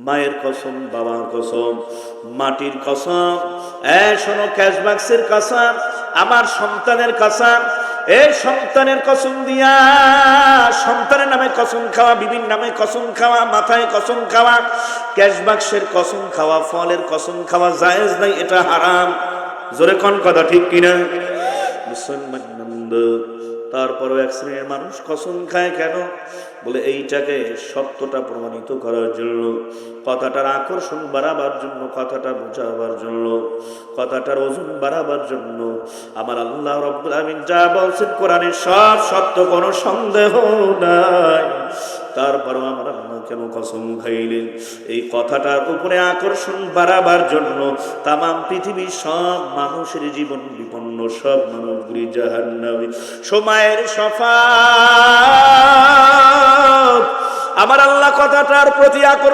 মায়ের কসম, বাবার কসম, মাটির কসম। এ, শোনো ক্যাশবাক্সের কসম, আমার সন্তানের কসম। এই সন্তানের কসম দিয়া সন্তানের নামে কসম খাওয়া বিভিন্ন নামে কসম খাওয়া, মাথায় কসম খাওয়া ক্যাশবাক্সের কসম খাওয়া, ফলের কসম খাওয়া, জায়েজ নাই, এটা হারাম। জোরে কোন কথা ঠিক কিনা? তারপরও এক শ্রেণির মানুষ কসম খায় কেন? বলে, এইটাকে সত্যটা প্রমাণিত করার জন্য, কথাটার আকর্ষণ বাড়াবার জন্য, কথাটা বোঝাবার জন্য, কথাটার ওজন বাড়াবার জন্য। আমার আল্লাহ রব্বুল যা বলছেন কোরআনে সব সত্য, কোনো সন্দেহ নাই। তারপরও কেন কসম খাইলেন? এই কথাটার উপরে আকর্ষণ বাড়াবার জন্য তামাম পৃথিবীর সব মানুষের জীবন বিপন্ন, সব মানুষগুলি জাহান্নামে। সময়ের সফা আমার আল্লাহ কথাটার প্রতি আকর্ষণ